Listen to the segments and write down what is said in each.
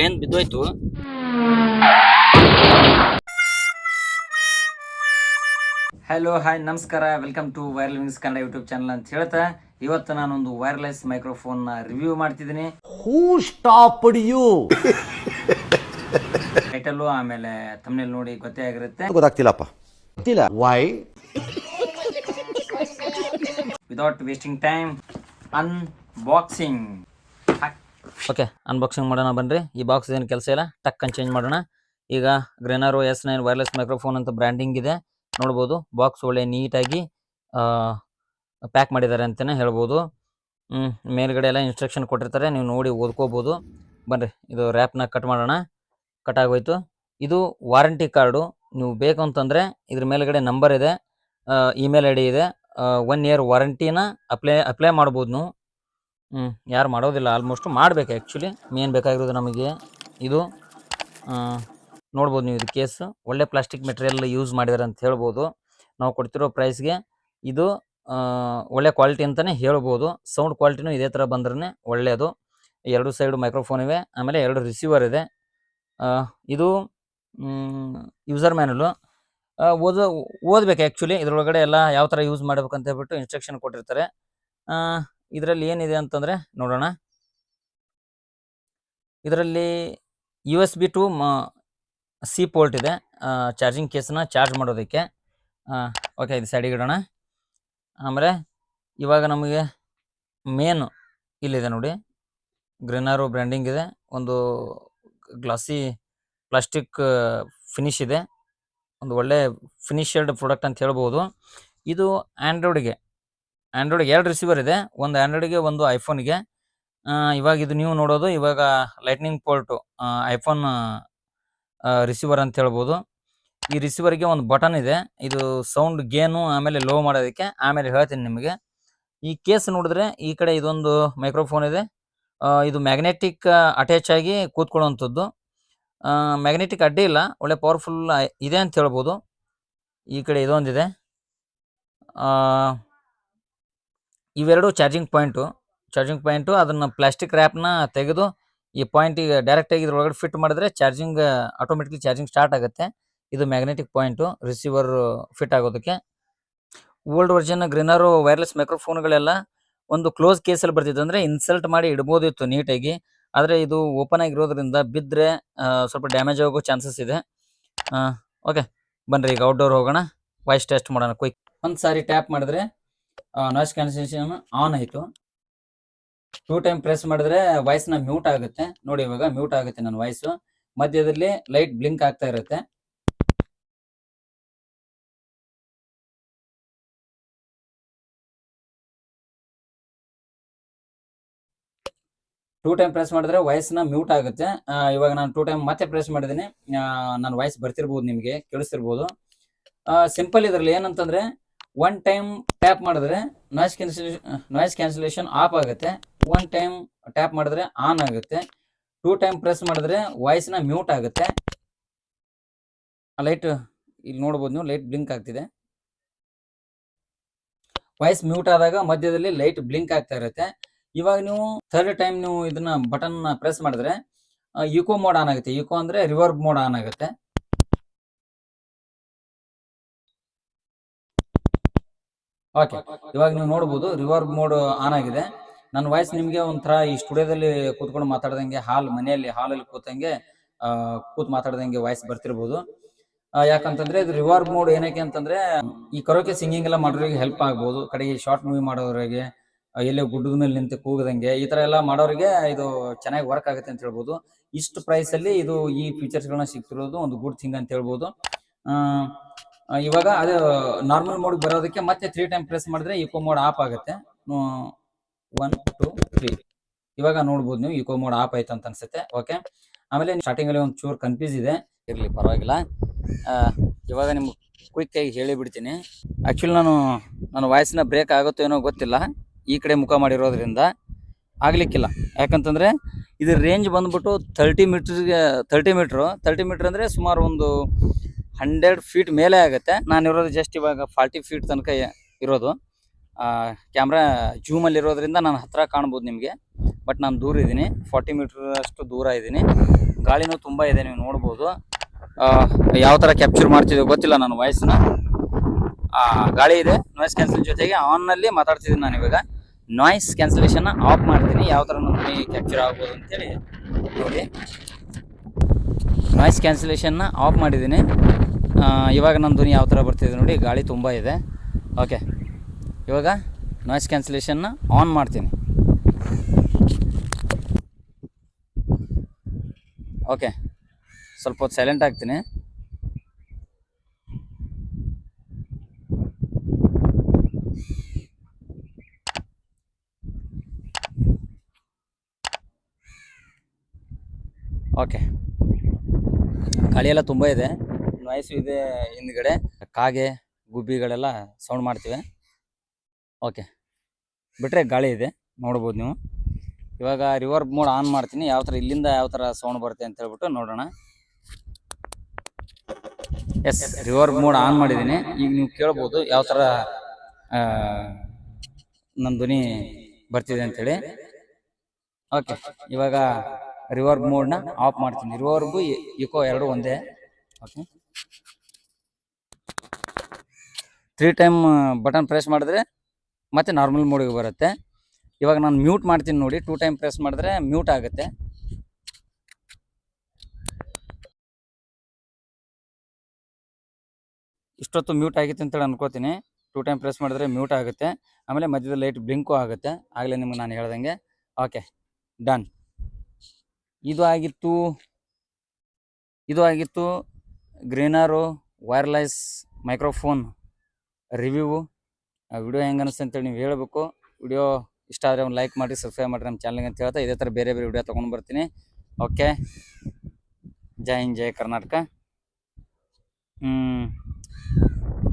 ಕೈಯಿಂದ ಬಿದ್ದೋಯ್ತು? Hello hi ನಮಸ್ಕಾರ. Welcome to viral wings Kannada YouTube channel ಅಂತ ಹೇಳ್ತಾ ಇವತ್ತು ನಾನೊಂದು ವೈರ್ಲೆಸ್ ಮೈಕ್ರೋಫೋನ್ ರಿವ್ಯೂ ಮಾಡ್ತಿದ್ದೀನಿ. ಹೂ ಸ್ಟಾಪ್ ಯು ಟೈಟಲ್ಲು ಆಮೇಲೆ ತಮ್ಮನೇಲಿ ನೋಡಿ ಗೊತ್ತೇ ಆಗಿರುತ್ತೆ. ಗೊತ್ತಾಗ್ತಿಲ್ಲಪ್ಪ. ಗೊತ್ತಿಲ್ಲ. Why without wasting time unboxing okay unboxing ಮಾಡೋಣ ಬನ್ನಿರಿ ಈ ಬಾಕ್ಸ್ ಏನು ಕೆಲಸ ಇಲ್ಲ. ಟಕ್ ಅಂತ ಚೇಂಜ್ ಮಾಡೋಣ. ಈಗ ಗ್ರೆನಾರೋ ಎಸ್ ನೈನ್ ವೈರ್ಲೆಸ್ ಮೈಕ್ರೋಫೋನ್ ಅಂತ ಬ್ರ್ಯಾಂಡಿಂಗ್ ಇದೆ. ನೋಡ್ಬೋದು ಬಾಕ್ಸ್ ಒಳ್ಳೆ ನೀಟಾಗಿ ಪ್ಯಾಕ್ ಮಾಡಿದ್ದಾರೆ ಅಂತಲೇ ಹೇಳ್ಬೋದು. ಮೇಲ್ಗಡೆ ಎಲ್ಲ ಇನ್ಸ್ಟ್ರಕ್ಷನ್ ಕೊಟ್ಟಿರ್ತಾರೆ. ನೀವು ನೋಡಿ ಓದ್ಕೋಬೋದು. ಬನ್ನಿರಿ ಇದು ರ್ಯಾಪ್ನ ಕಟ್ ಮಾಡೋಣ. ಕಟ್ ಆಗೋಯ್ತು. ಇದು ವಾರಂಟಿ ಕಾರ್ಡು ನೀವು ಬೇಕು ಅಂತಂದರೆ ಇದ್ರ ಮೇಲ್ಗಡೆ ನಂಬರ್ ಇದೆ ಇಮೇಲ್ ಐ ಡಿ ಇದೆ ಒನ್ ಇಯರ್ ವಾರಂಟಿನ ಅಪ್ಲೈ ಅಪ್ಲೈ ಮಾಡ್ಬೋದು ನೀವು. ಹ್ಞೂ ಯಾರು ಮಾಡೋದಿಲ್ಲ ಆಲ್ಮೋಸ್ಟ್ ಮಾಡಬೇಕು ಆ್ಯಕ್ಚುಲಿ ಮೇನ್ ಬೇಕಾಗಿರೋದು ನಮಗೆ ಇದು ನೋಡ್ಬೋದು ನೀವು ಇದು ಕೇಸ್ ಒಳ್ಳೆ ಪ್ಲಾಸ್ಟಿಕ್ ಮೆಟೀರಿಯಲ್ ಯೂಸ್ ಮಾಡಿದ್ದಾರೆ ಅಂತ ಹೇಳ್ಬೋದು. ನಾವು ಕೊಡ್ತಿರೋ ಪ್ರೈಸ್ಗೆ ಇದು ಒಳ್ಳೆ ಕ್ವಾಲಿಟಿ ಅಂತಲೇ ಹೇಳ್ಬೋದು. ಸೌಂಡ್ ಕ್ವಾಲಿಟಿನೂ ಇದೇ ಥರ ಬಂದ್ರೆ ಒಳ್ಳೆಯದು ಎರಡು ಸೈಡ್ ಮೈಕ್ರೋಫೋನ್ ಇವೆ, ಆಮೇಲೆ ಎರಡು ರಿಸೀವರ್ ಇದೆ. ಇದು ಯೂಸರ್ ಮ್ಯಾನುಲ್ ಓದೋ, ಓದಬೇಕು ಆ್ಯಕ್ಚುಲಿ ಇದರೊಳಗಡೆ ಎಲ್ಲ ಯಾವ ಥರ ಯೂಸ್ ಮಾಡ್ಬೇಕಂತ ಹೇಳ್ಬಿಟ್ಟು ಇನ್ಸ್ಟ್ರಕ್ಷನ್ ಕೊಟ್ಟಿರ್ತಾರೆ. ಇದರಲ್ಲಿ ಏನಿದೆ ಅಂತಂದರೆ ನೋಡೋಣ. ಇದರಲ್ಲಿ U S B two C port ಇದೆ. ಚಾರ್ಜಿಂಗ್ ಕೇಸನ್ನ ಚಾರ್ಜ್ ಮಾಡೋದಕ್ಕೆ. ಓಕೆ ಇದು ಸೈಡಿಗೆ ಇಡೋಣ. ಆಮೇಲೆ ಇವಾಗ ನಮಗೆ ಮೇನ್ ಇಲ್ಲಿದೆ ನೋಡಿ. ಗ್ರೀನಾರು ಬ್ರ್ಯಾಂಡಿಂಗ್ ಇದೆ. ಒಂದು ಗ್ಲಾಸಿ ಪ್ಲಾಸ್ಟಿಕ್ ಫಿನಿಶ್ ಇದೆ. ಒಂದು ಒಳ್ಳೆ ಫಿನಿಷರ್ಡ್ ಪ್ರಾಡಕ್ಟ್ ಅಂತ ಹೇಳ್ಬೋದು. ಇದು ಆ್ಯಂಡ್ರಾಯ್ಡ್ಗೆ ಆ್ಯಂಡ್ರಾಯ್ಡ್ಗೆ ಎರಡು ರಿಸೀವರ್ ಇದೆ. ಒಂದು ಆ್ಯಂಡ್ರಾಯ್ಡ್ಗೆ ಒಂದು ಐಫೋನ್ಗೆ ಇವಾಗ ಇದು ನೀವು ನೋಡೋದು, ಇವಾಗ ಲೈಟ್ನಿಂಗ್ ಪೋರ್ಟು ಐಫೋನ್ ರಿಸೀವರ್ ಅಂತ ಹೇಳ್ಬೋದು. ಈ ರಿಸೀವರ್ಗೆ ಒಂದು ಬಟನ್ ಇದೆ. ಇದು ಸೌಂಡ್ ಗೇನು ಆಮೇಲೆ ಲೋ ಮಾಡೋದಕ್ಕೆ, ಆಮೇಲೆ ಹೇಳ್ತೀನಿ ನಿಮಗೆ. ಈ ಕೇಸ್ ನೋಡಿದ್ರೆ, ಈ ಕಡೆ ಇದೊಂದು ಮೈಕ್ರೋಫೋನ್ ಇದೆ. ಇದು ಮ್ಯಾಗ್ನೆಟಿಕ್ ಅಟ್ಯಾಚ್ ಆಗಿ ಕೂತ್ಕೊಳ್ಳುವಂಥದ್ದು. ಮ್ಯಾಗ್ನೆಟಿಕ್ ಅಡ್ಡಿ ಇಲ್ಲ, ಒಳ್ಳೆ ಪವರ್ಫುಲ್ ಇದೆ ಅಂತ ಹೇಳ್ಬೋದು. ಈ ಕಡೆ ಇದೊಂದಿದೆ. ಇವೆರಡು ಚಾರ್ಜಿಂಗ್ ಪಾಯಿಂಟು. ಚಾರ್ಜಿಂಗ್ ಪಾಯಿಂಟು ಅದನ್ನು ಪ್ಲಾಸ್ಟಿಕ್ ರ್ಯಾಪ್ನ ತೆಗೆದು ಈ ಪಾಯಿಂಟಿಗೆ ಡೈರೆಕ್ಟಾಗಿ ಇದ್ರೊಳಗಡೆ ಫಿಟ್ ಮಾಡಿದ್ರೆ ಚಾರ್ಜಿಂಗ್ ಆಟೋಮೆಟಿಕ್ಲಿ ಚಾರ್ಜಿಂಗ್ ಸ್ಟಾರ್ಟ್ ಆಗುತ್ತೆ. ಇದು ಮ್ಯಾಗ್ನೆಟಿಕ್ ಪಾಯಿಂಟು, ರಿಸೀವರ್ ಫಿಟ್ ಆಗೋದಕ್ಕೆ. ಓಲ್ಡ್ ವರ್ಷನ್ ಗ್ರಿನರು, ವೈರ್ಲೆಸ್ ಮೈಕ್ರೋಫೋನ್ಗಳೆಲ್ಲ ಒಂದು ಕ್ಲೋಸ್ ಕೇಸಲ್ಲಿ ಬರ್ತಿತ್ತು. ಅಂದರೆ ಇನ್ಸಲ್ಟ್ ಮಾಡಿ ಇಡ್ಬೋದಿತ್ತು ನೀಟಾಗಿ. ಆದರೆ ಇದು ಓಪನ್ ಆಗಿರೋದ್ರಿಂದ ಬಿದ್ದರೆ ಸ್ವಲ್ಪ ಡ್ಯಾಮೇಜ್ ಆಗೋ ಚಾನ್ಸಸ್ ಇದೆ. ಓಕೆ. ಬನ್ನಿರಿ ಈಗ ಔಟ್ಡೋರ್ ಹೋಗೋಣ. ವಾಯ್ಸ್ ಟೆಸ್ಟ್ ಮಾಡೋಣ ಕ್ವಿಕ್. ಒಂದು ಸಾರಿ ಟ್ಯಾಪ್ ಮಾಡಿದ್ರೆ ನಾಯ್ಸ್ ಕ್ಯಾನ್ಸಲೇಷನ್ ಆನ್ ಆಯಿತು. ಟೂ ಟೈಮ್ ಪ್ರೆಸ್ ಮಾಡಿದ್ರೆ ವಾಯ್ಸ್ನ ಮ್ಯೂಟ್ ಆಗುತ್ತೆ. ನೋಡಿ ಇವಾಗ ಮ್ಯೂಟ್ ಆಗುತ್ತೆ ನನ್ನ ವಾಯ್ಸು ಮಧ್ಯದಲ್ಲಿ ಲೈಟ್ ಬ್ಲಿಂಕ್ ಆಗ್ತಾ ಇರುತ್ತೆ. ಟೂ ಟೈಮ್ ಪ್ರೆಸ್ ಮಾಡಿದ್ರೆ ವಾಯ್ಸ್ನ ಮ್ಯೂಟ್ ಆಗುತ್ತೆ. ಇವಾಗ ನಾನು ಟೂ ಟೈಮ್ ಮತ್ತೆ ಪ್ರೆಸ್ ಮಾಡಿದ್ದೀನಿ. ನಾನು ವಾಯ್ಸ್ ಬರ್ತಿರ್ಬೋದು ನಿಮಗೆ, ಕೇಳಿಸ್ತಿರ್ಬೋದು. ಸಿಂಪಲ್ ಇದರಲ್ಲಿ ಏನಂತಂದ್ರೆ ಒನ್ ಟೈಮ್ ಟ್ಯಾಪ್ ಮಾಡಿದ್ರೆ noise cancellation noise cancellation off ಆಗುತ್ತೆ. ಒನ್ ಟೈಮ್ ಟ್ಯಾಪ್ ಮಾಡಿದ್ರೆ ಆನ್ ಆಗುತ್ತೆ. ಟೂ ಟೈಮ್ ಪ್ರೆಸ್ ಮಾಡಿದ್ರೆ ವಾಯ್ಸ್ನ ಮ್ಯೂಟ್ ಆಗುತ್ತೆ. ಲೈಟ್ ಇಲ್ಲಿ ನೋಡ್ಬೋದು ನೀವು ಲೈಟ್ ಬ್ಲಿಂಕ್ ಆಗ್ತಿದೆ. ವಾಯ್ಸ್ ಮ್ಯೂಟ್ ಆದಾಗ ಮಧ್ಯದಲ್ಲಿ ಲೈಟ್ ಬ್ಲಿಂಕ್ ಆಗ್ತಾ ಇರುತ್ತೆ. ಇವಾಗ ನೀವು ಥರ್ಡ್ ಟೈಮ್ ನೀವು ಇದನ್ನ ಬಟನ್ ಪ್ರೆಸ್ ಮಾಡಿದ್ರೆ ಯುಕೋ ಮೋಡ್ ಆನ್ ಆಗುತ್ತೆ. ಯುಕೋ ಅಂದ್ರೆ ರಿವರ್ಬ್ ಮೋಡ್ ಆನ್ ಆಗುತ್ತೆ. ಓಕೆ ಇವಾಗ ನೀವು ನೋಡ್ಬೋದು ರಿವರ್ಬ್ ಮೋಡ್ ಆನ್ ಆಗಿದೆ. ನನ್ನ ವಾಯ್ಸ್ ನಿಮಗೆ ಒಂಥರ ಈ ಸ್ಟುಡಿಯೋದಲ್ಲಿ ಕೂತ್ಕೊಂಡು ಮಾತಾಡ್ದಂಗೆ ಹಾಲ್ ಮನೆಯಲ್ಲಿ ಹಾಲಲ್ಲಿ ಕೂತಂಗೆ ಕೂತ್ ಮಾತಾಡ್ದಂಗೆ ವಾಯ್ಸ್ ಬರ್ತಿರ್ಬೋದು. ಯಾಕಂತಂದ್ರೆ ಇದು ರಿವರ್ಬ್ ಮೋಡ್ ಏನಕ್ಕೆ ಅಂತಂದ್ರೆ, ಈ ಕರೋಕೆ ಸಿಂಗಿಂಗ್ ಎಲ್ಲ ಮಾಡೋರಿಗೆ ಹೆಲ್ಪ್ ಆಗ್ಬೋದು. ಕಡೆಗೆ ಶಾರ್ಟ್ ಮೂವಿ ಮಾಡೋರಿಗೆ ಎಲ್ಲೇ ಗುಡ್ಡದ ಮೇಲೆ ನಿಂತು ಕೂಗದಂಗೆ, ಈ ತರ ಎಲ್ಲ ಮಾಡೋರಿಗೆ ಇದು ಚೆನ್ನಾಗಿ ವರ್ಕ್ ಆಗುತ್ತೆ ಅಂತ ಹೇಳ್ಬೋದು. ಇಷ್ಟು ಪ್ರೈಸ್ ಅಲ್ಲಿ ಇದು ಈ ಫೀಚರ್ಸ್ ಗಳನ್ನ ಸಿಗ್ತಿರೋದು ಒಂದು ಗುಡ್ ಥಿಂಗ್ ಅಂತ ಹೇಳ್ಬೋದು. ಇವಾಗ ಅದು ನಾರ್ಮಲ್ ಮೋಡ್ ಬರೋದಕ್ಕೆ ಮತ್ತೆ ತ್ರೀ ಟೈಮ್ ಪ್ರೆಸ್ ಮಾಡಿದ್ರೆ ಇಕೋ ಮೋಡ್ ಆಫ್ ಆಗುತ್ತೆ. ಒನ್ ಟೂ ತ್ರೀ ಇವಾಗ ನೋಡ್ಬೋದು ನೀವು ಇಕೋ ಮೋಡ್ ಆಫ್ ಆಯ್ತು ಅಂತ ಅನ್ಸುತ್ತೆ. ಓಕೆ ಆಮೇಲೆ ಸ್ಟಾರ್ಟಿಂಗ್ ಅಲ್ಲಿ ಒಂದು ಚೂರು ಕನ್ಫ್ಯೂಸ್ ಇದೆ. ಇರ್ಲಿ, ಪರವಾಗಿಲ್ಲ. ಇವಾಗ ನಿಮ್ಗೆ ಕ್ವಿಕ್ ಆಗಿ ಹೇಳಿ ಬಿಡ್ತೀನಿ. ಆಕ್ಚುಲಿ ನಾನು, ನನ್ನ ವಾಯ್ಸ್ನ ಬ್ರೇಕ್ ಆಗುತ್ತೋ ಏನೋ ಗೊತ್ತಿಲ್ಲ. ಈ ಕಡೆ ಮುಖ ಮಾಡಿರೋದ್ರಿಂದ ಆಗ್ಲಿಕ್ಕಿಲ್ಲ. ಯಾಕಂತಂದ್ರೆ ಇದು ರೇಂಜ್ ಬಂದ್ಬಿಟ್ಟು ತರ್ಟಿ ಮೀಟ್ರಿಗೆ ತರ್ಟಿ ಮೀಟ್ರು ತರ್ಟಿ ಮೀಟರ್ ಅಂದ್ರೆ ಸುಮಾರು ಒಂದು ಹಂಡ್ರೆಡ್ ಫೀಟ್ ಮೇಲೆ ಆಗುತ್ತೆ. ನಾನು ಇರೋದು ಜಸ್ಟ್ ಇವಾಗ ಫಾರ್ಟಿ ಫೀಟ್ ತನಕ ಇರೋದು. ಕ್ಯಾಮ್ರಾ ಜೂಮಲ್ಲಿ ಇರೋದ್ರಿಂದ ನಾನು ಹತ್ರ ಕಾಣ್ಬೋದು ನಿಮಗೆ. ಬಟ್ ನಾನು ದೂರ ಇದ್ದೀನಿ. ಫಾರ್ಟಿ ಮೀಟರ್ ಅಷ್ಟು ದೂರ ಇದ್ದೀನಿ. ಗಾಳಿನೂ ತುಂಬ ಇದೆ, ನೀವು ನೋಡ್ಬೋದು. ಯಾವ ಥರ ಕ್ಯಾಪ್ಚರ್ ಮಾಡ್ತಿದ್ದೆ ಗೊತ್ತಿಲ್ಲ ನಾನು ವಾಯ್ಸ್ನ ಗಾಳಿ ಇದೆ. ನಾಯ್ಸ್ ಕ್ಯಾನ್ಸಲ್ ಜೊತೆಗೆ ಆನ್ನಲ್ಲಿ ಮಾತಾಡ್ತಿದ್ದೀನಿ ನಾನು ಇವಾಗ. ನಾಯ್ಸ್ ಕ್ಯಾನ್ಸಲೇಷನ್ನ ಆಫ್ ಮಾಡ್ತೀನಿ. ಯಾವ ಥರ ಧ್ವನಿ ಕ್ಯಾಪ್ಚರ್ ಆಗ್ಬೋದು ಅಂತೇಳಿ ನೋಡಿ. ನಾಯ್ಸ್ ಕ್ಯಾನ್ಸಲೇಷನ್ನ ಆಫ್ ಮಾಡಿದ್ದೀನಿ. ಇವಾಗ ನಮ್ಮ ಧ್ವನಿ ಯಾವ ಥರ ಬರ್ತಿದೆ ನೋಡಿ, ಗಾಳಿ ತುಂಬ ಇದೆ. ಓಕೆ ಇವಾಗ ನಾಯ್ಸ್ ಕ್ಯಾನ್ಸಲೇಷನ್ನ ಆನ್ ಮಾಡ್ತೀನಿ. ಓಕೆ ಸ್ವಲ್ಪ ಹೊತ್ತು ಸೈಲೆಂಟ್ ಆಗ್ತೀನಿ. ಓಕೆ ಗಾಳಿ ಎಲ್ಲ ತುಂಬ ಇದೆ. ನಾಯ್ಸು ಇದೆ ಹಿಂದ್ಗಡೆ, ಕಾಗೆ, ಗುಬ್ಬಿಗಳೆಲ್ಲ ಸೌಂಡ್ ಮಾಡ್ತೀವಿ. ಓಕೆ ಬಿಟ್ಟರೆ ಗಾಳಿ ಇದೆ, ನೋಡ್ಬೋದು ನೀವು. ಇವಾಗ ರಿವರ್ಬ್ ಮೋಡ್ ಆನ್ ಮಾಡ್ತೀನಿ, ಯಾವ ಥರ ಇಲ್ಲಿಂದ ಯಾವ ಥರ ಸೌಂಡ್ ಬರುತ್ತೆ ಅಂತ ಹೇಳ್ಬಿಟ್ಟು ನೋಡೋಣ. ಎಸ್ ರಿವರ್ಬ್ ಮೋಡ್ ಆನ್ ಮಾಡಿದ್ದೀನಿ. ಈಗ ನೀವು ಕೇಳ್ಬೋದು ಯಾವ ಥರ ನನ್ನ ಧ್ವನಿ ಬರ್ತಿದೆ ಅಂತೇಳಿ. ಓಕೆ ಇವಾಗ ರಿವರ್ಬ್ ಮೋಡ್ನ ಆಫ್ ಮಾಡ್ತೀನಿ. ರಿವರ್ಬು ಇಕೋ ಎರಡು ಒಂದೇ. Okay three time button press ಮಾಡಿದ್ರೆ ಮತ್ತೆ ನಾರ್ಮಲ್ ಮೋಡಿಗೆ ಬರುತ್ತೆ. ಇವಾಗ ನಾನು ಮ್ಯೂಟ್ ಮಾಡ್ತೀನಿ ನೋಡಿ. ಟೂ ಟೈಮ್ ಪ್ರೆಸ್ ಮಾಡಿದ್ರೆ ಮ್ಯೂಟ್ ಆಗುತ್ತೆ. ಇಷ್ಟೊತ್ತು ಮ್ಯೂಟ್ ಆಗಿತ್ತು ಅಂತೇಳಿ ಅನ್ಕೋತೀನಿ. ಟೂ ಟೈಮ್ ಪ್ರೆಸ್ ಮಾಡಿದ್ರೆ ಮ್ಯೂಟ್ ಆಗುತ್ತೆ. ಆಮೇಲೆ ಮಧ್ಯದ ಲೈಟ್ ಬ್ಲಿಂಕು ಆಗುತ್ತೆ. ಆಗಲೇ ನಿಮ್ಗೆ ನಾನು ಹೇಳ್ದಂಗೆ. ಓಕೆ ಡನ್ ಇದು ಆಗಿತ್ತು. ಇದು ಆಗಿತ್ತು. ಗ್ರೀನರು ವೈರ್ಲೆಸ್ ಮೈಕ್ರೋಫೋನ್ ರಿವ್ಯೂ ವಿಡಿಯೋ ಹೆಂಗೆ ಅನಿಸ್ತು ಅಂತೇಳಿ ನೀವು ಹೇಳಬೇಕು. ವಿಡಿಯೋ ಇಷ್ಟ ಆದರೆ ಒಂದು ಲೈಕ್ ಮಾಡಿ ಸಬ್ಸ್ಕ್ರೈಬ್ ಮಾಡಿರಿ ನಮ್ಮ ಚಾನಲ್ಗೆ ಅಂತ ಹೇಳ್ತಾ ಇದೇ ಥರ ಬೇರೆ ಬೇರೆ ವಿಡಿಯೋ ತೊಗೊಂಡು ಬರ್ತೀನಿ. ಓಕೆ ಜೈ ಹಿಂದ್, ಜೈ ಕರ್ನಾಟಕ.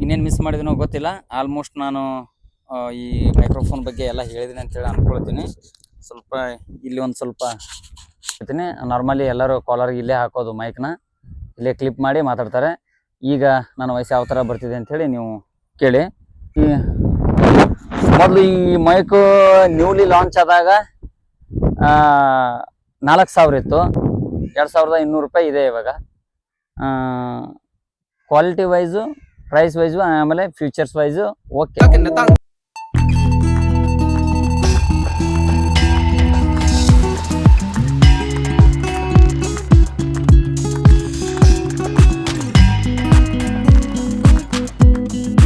ಇನ್ನೇನು ಮಿಸ್ ಮಾಡಿದನೋ ಗೊತ್ತಿಲ್ಲ. ಆಲ್ಮೋಸ್ಟ್ ನಾನು ಈ ಮೈಕ್ರೋಫೋನ್ ಬಗ್ಗೆ ಎಲ್ಲ ಹೇಳಿದ್ದೀನಿ ಅಂತೇಳಿ ಅಂದ್ಕೊಳ್ತೀನಿ ಸ್ವಲ್ಪ, ಇಲ್ಲಿ ಒಂದು ಸ್ವಲ್ಪ ಹೇಳ್ತೀನಿ. ನಾರ್ಮಲಿ ಎಲ್ಲರೂ ಕಾಲರ್ಗೆ ಇಲ್ಲೇ ಹಾಕೋದು ಮೈಕ್ನ ಇಲ್ಲೇ ಕ್ಲಿಪ್ ಮಾಡಿ ಮಾತಾಡ್ತಾರೆ. ಈಗ ನನ್ನ ವಯಸ್ಸು ಯಾವ ಥರ ಬರ್ತಿದೆ ಅಂಥೇಳಿ ನೀವು ಕೇಳಿ. ಈ ಮೊದಲು ಈ ಮೈಕು ನ್ಯೂಲಿ ಲಾಂಚ್ ಆದಾಗ ನಾಲ್ಕು ಸಾವಿರ ಇತ್ತು. ಎರಡು ಸಾವಿರದ ಇನ್ನೂರು ರೂಪಾಯಿ ಇದೆ ಇವಾಗ. ಕ್ವಾಲಿಟಿ ವೈಸು ಪ್ರೈಸ್ ವೈಸು ಆಮೇಲೆ ಫ್ಯೂಚರ್ಸ್ ವೈಸು ಓಕೆ